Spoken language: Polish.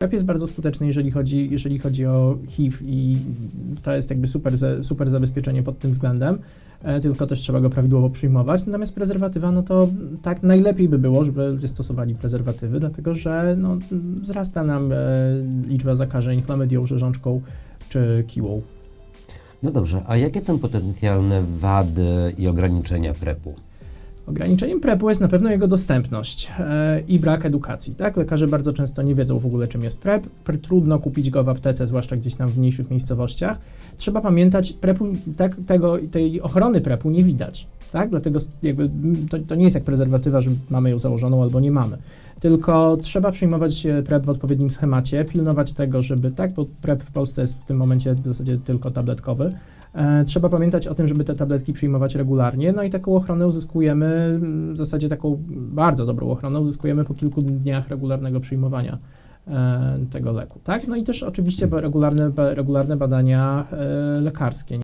PrEP jest bardzo skuteczny, jeżeli chodzi, jeżeli chodzi o HIV i to jest jakby super, super zabezpieczenie pod tym względem, e, tylko też trzeba go prawidłowo przyjmować. Natomiast prezerwatywa, no to tak najlepiej by było, żeby stosowali prezerwatywy, dlatego że no, wzrasta nam e, liczba zakażeń chlamydią, rzeżączką czy kiłą. No dobrze, a jakie są potencjalne wady i ograniczenia PrEP-u? Ograniczeniem PrEP-u jest na pewno jego dostępność e, i brak edukacji. Tak? Lekarze bardzo często nie wiedzą w ogóle, czym jest PrEP. Pr- Trudno kupić go w aptece, zwłaszcza gdzieś tam w mniejszych miejscowościach. Trzeba pamiętać, PrEP-u, tak, tego, tej ochrony PrEP-u nie widać. Tak? Dlatego jakby, to, to nie jest jak prezerwatywa, że mamy ją założoną albo nie mamy. Tylko trzeba przyjmować e, PrEP w odpowiednim schemacie, pilnować tego, żeby tak, bo PrEP w Polsce jest w tym momencie w zasadzie tylko tabletkowy. E, Trzeba pamiętać o tym, żeby te tabletki przyjmować regularnie, no i taką ochronę uzyskujemy, w zasadzie taką bardzo dobrą ochronę uzyskujemy po kilku dniach regularnego przyjmowania e, tego leku, tak? No i też oczywiście ba- regularne, regularne badania e, lekarskie.